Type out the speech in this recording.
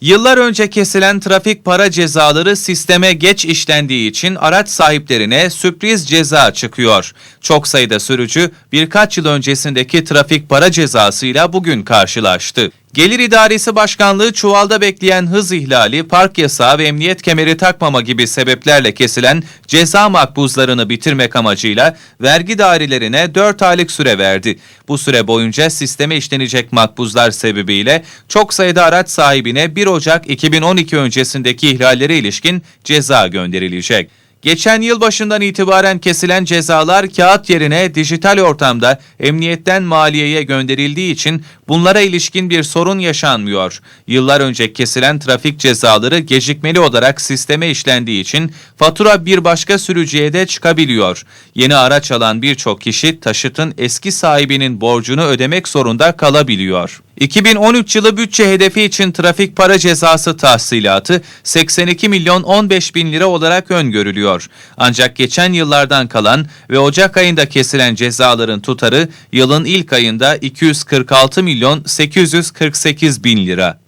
Yıllar önce kesilen trafik para cezaları sisteme geç işlendiği için araç sahiplerine sürpriz ceza çıkıyor. Çok sayıda sürücü birkaç yıl öncesindeki trafik para cezasıyla bugün karşılaştı. Gelir İdaresi Başkanlığı çuvalda bekleyen hız ihlali, park yasağı ve emniyet kemeri takmama gibi sebeplerle kesilen ceza makbuzlarını bitirmek amacıyla vergi dairelerine 4 aylık süre verdi. Bu süre boyunca sisteme işlenecek makbuzlar sebebiyle çok sayıda araç sahibine 1 Ocak 2012 öncesindeki ihlallere ilişkin ceza gönderilecek. Geçen yıl başından itibaren kesilen cezalar kağıt yerine dijital ortamda emniyetten maliyeye gönderildiği için bunlara ilişkin bir sorun yaşanmıyor. Yıllar önce kesilen trafik cezaları gecikmeli olarak sisteme işlendiği için fatura bir başka sürücüye de çıkabiliyor. Yeni araç alan birçok kişi taşıtın eski sahibinin borcunu ödemek zorunda kalabiliyor. 2013 yılı bütçe hedefi için trafik para cezası tahsilatı 82 milyon 15 bin lira olarak öngörülüyor. Ancak geçen yıllardan kalan ve Ocak ayında kesilen cezaların tutarı yılın ilk ayında 246 milyon 848 bin lira.